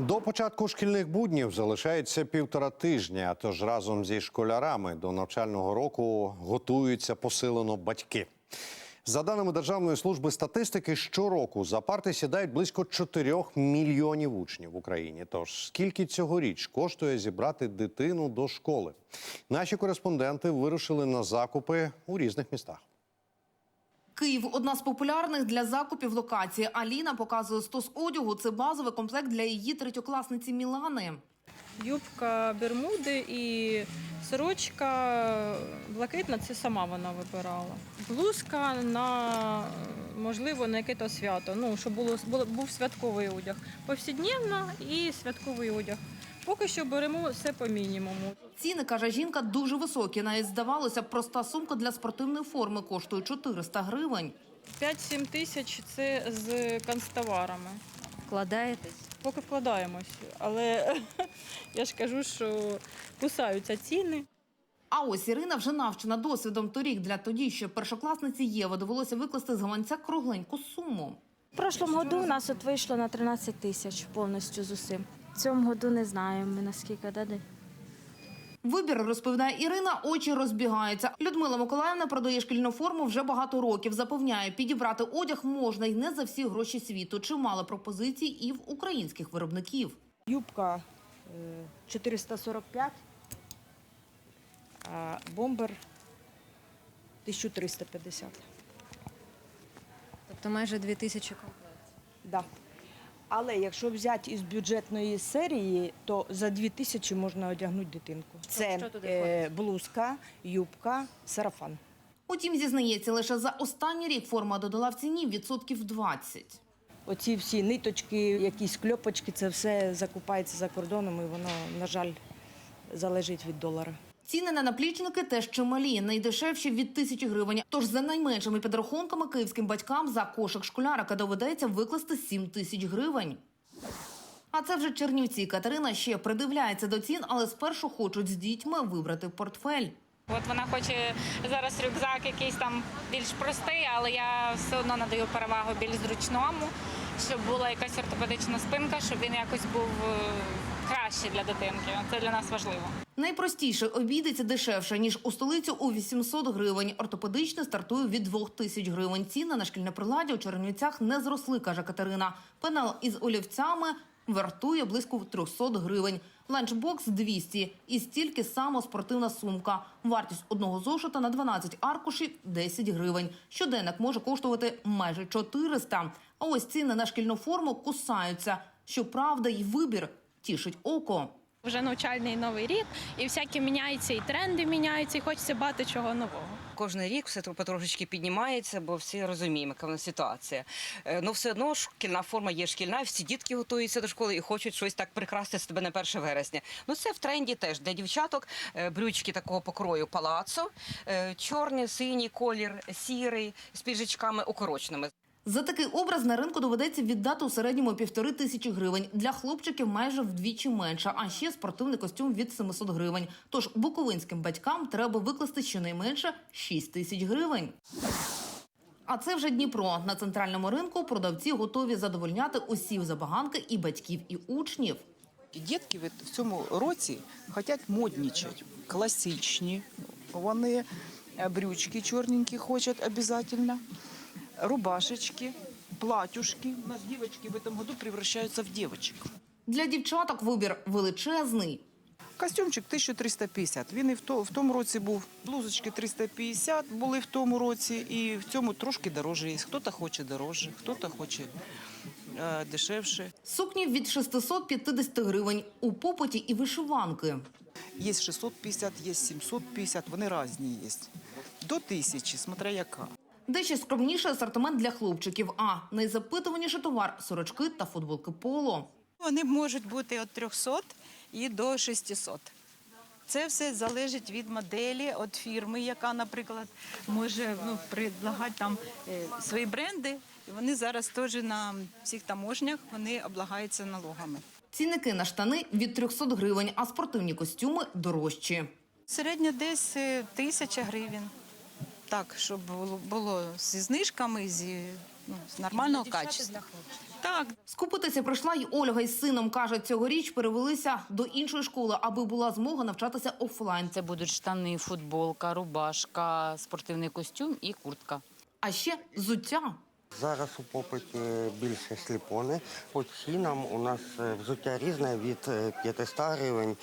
До початку шкільних буднів залишається півтора тижня. Тож разом зі школярами до навчального року готуються посилено батьки. За даними Державної служби статистики, щороку за парти сідають близько 4 мільйонів учнів в Україні. Тож скільки цьогоріч коштує зібрати дитину до школи? Наші кореспонденти вирушили на закупи у різних містах. Київ одна з популярних для закупів локацій. Аліна показує стос одягу. Це базовий комплект для її третьокласниці Мілани. Юбка Бермуди і сорочка блакитна, це сама вона вибирала. Блузка на можливо на яке-то свято. Ну, щоб було, був святковий одяг. Повсякдневно і святковий одяг. Поки що беремо все по мінімуму. Ціни, каже жінка, дуже високі. Навіть здавалося, б, проста сумка для спортивної форми коштує 400 гривень. 5-7 тисяч це з канцтоварами. Вкладаєтесь? Поки вкладаємось, але я ж кажу, що кусаються ціни. А ось Ірина вже навчена досвідом. Торік для тоді, що першокласниці Єви довелося викласти з гаманця кругленьку суму. В прошлому году у нас от вийшло на 13 тисяч повністю з усім. Цьому году не знаємо ми наскільки даде. Вибір, розповідає Ірина, очі розбігаються. Людмила Миколаївна продає шкільну форму вже багато років. Запевняє, підібрати одяг можна й не за всі гроші світу. Чимало пропозицій і в українських виробників. Юбка е, 445, а бомбер 1350. Тобто майже 2000 комплектів. Да. Але якщо взяти із бюджетної серії, то за 2000 можна одягнути дитинку. Це е, блузка, юбка, сарафан. Утім, зізнається, лише за останній рік форма додала в ціні відсотків 20. Оці всі ниточки, якісь кльопочки, це все закупається за кордоном і воно, на жаль, залежить від долара. Ціни на наплічники теж чималі, найдешевші від тисячі гривень. Тож за найменшими підрахунками київським батькам за кошик школярика доведеться викласти 7 тисяч гривень. А це вже Чернівці. Катерина ще придивляється до цін, але спершу хочуть з дітьми вибрати портфель. От вона хоче зараз рюкзак якийсь там більш простий, але я все одно надаю перевагу більш зручному, щоб була якась ортопедична спинка, щоб він якось був е, кращий для дитинки. Це для нас важливо. Найпростіше обійдеться дешевше, ніж у столицю у 800 гривень. Ортопедичне стартує від 2000 гривень. Ціни на шкільне приладдя у Чернівцях не зросли, каже Катерина. Пенал із олівцями вартує близько 300 гривень. Ланчбокс 200 і стільки само спортивна сумка. Вартість одного зошита на 12 аркушів 10 гривень. Щоденник може коштувати майже 400. А ось ціни на шкільну форму кусаються. Щоправда, й вибір тішить око. Вже навчальний новий рік, і всяке міняється, і тренди міняються, і хочеться багато чого нового. Кожен рік все потрошечки піднімається, бо всі розуміємо, яка в нас ситуація. Е, Ну, все одно шкільна форма є шкільна, всі дітки готуються до школи і хочуть щось так прикрасти себе на 1 вересня. Ну, це в тренді теж для дівчаток е, брючки такого покрою палацо, е, чорний, синій колір, сірий, з піджачками укороченими. За такий образ на ринку доведеться віддати у середньому півтори тисячі гривень. Для хлопчиків майже вдвічі менше, а ще спортивний костюм від 700 гривень. Тож буковинським батькам треба викласти щонайменше 6 тисяч гривень. А це вже Дніпро. На центральному ринку продавці готові задовольняти усі забаганки і батьків, і учнів. Дітки в- цьому році хочуть моднічати, класичні. Вони брючки чорненькі хочуть обов'язково, рубашечки, платюшки. У нас дівчатки в цьому году превращаються в дівчаток. Для дівчаток вибір величезний. Костюмчик 1350. Він і в, то, в тому році був. Блузочки 350 були в тому році, і в цьому трошки дорожче є. Хто-то хоче дорожче, хто-то хоче е, дешевше. Сукні від 650 гривень. У попиті і вишиванки. Є 650, є 750, вони різні є. До тисячі, смотря яка. Дещо скромніший асортимент для хлопчиків. А найзапитуваніший товар сорочки та футболки поло. Вони можуть бути від 300 і до 600. Це все залежить від моделі, від фірми, яка, наприклад, може ну, предлагати там е, свої бренди. І вони зараз теж на всіх таможнях вони облагаються налогами. Цінники на штани від 300 гривень, а спортивні костюми дорожчі. Середньо десь е, тисяча гривень. Так, щоб було, було зі знижками, зі ну, з нормального качества. Так, Скупитися прийшла й Ольга із сином. Каже, цьогоріч перевелися до іншої школи, аби була змога навчатися офлайн. Це будуть штани, футболка, рубашка, спортивний костюм і куртка. А ще взуття. Зараз у попиті більше сліпони. По цінам у нас е, взуття різне від е, 500 гривень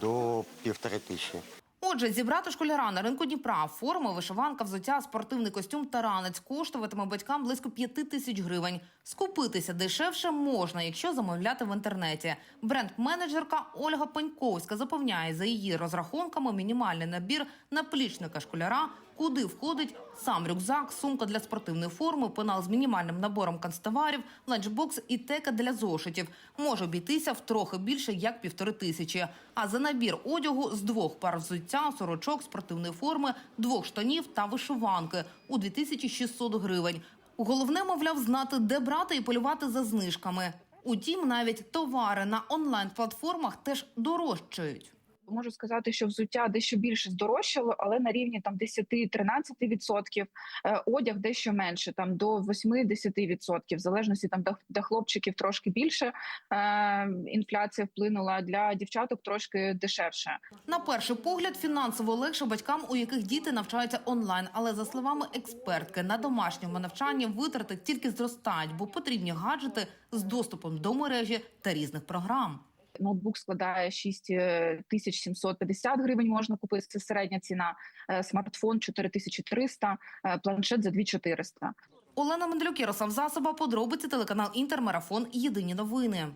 до півтори тисячі. Отже, зібрати школяра на ринку Дніпра, форма, вишиванка, взуття, спортивний костюм та ранець коштуватиме батькам близько 5 тисяч гривень. Скупитися дешевше можна, якщо замовляти в інтернеті. Бренд-менеджерка Ольга Паньковська запевняє, за її розрахунками мінімальний набір наплічника школяра, куди входить сам рюкзак, сумка для спортивної форми, пенал з мінімальним набором канцтоварів, ланчбокс і тека для зошитів. Може обійтися в трохи більше як півтори тисячі. А за набір одягу з двох пар взуття, сорочок, спортивної форми, двох штанів та вишиванки у 2600 гривень. Головне, мовляв, знати, де брати і полювати за знижками. Утім, навіть товари на онлайн-платформах теж дорожчають. Можу сказати, що взуття дещо більше здорожчало, але на рівні там 10-13%, е, одяг дещо менше, там до 8-10%, в залежності там до хлопчиків трошки більше. Е, інфляція вплинула для дівчаток трошки дешевше. На перший погляд, фінансово легше батькам, у яких діти навчаються онлайн. Але за словами експертки, на домашньому навчанні витрати тільки зростають, бо потрібні гаджети з доступом до мережі та різних програм. Ноутбук складає 6750 гривень. Можна купити це середня ціна. Е, Смартфон 4300, е, планшет за 2400. Олена Менделюк, Ярослав Засоба, подробиці телеканал Інтермарафон. Єдині новини.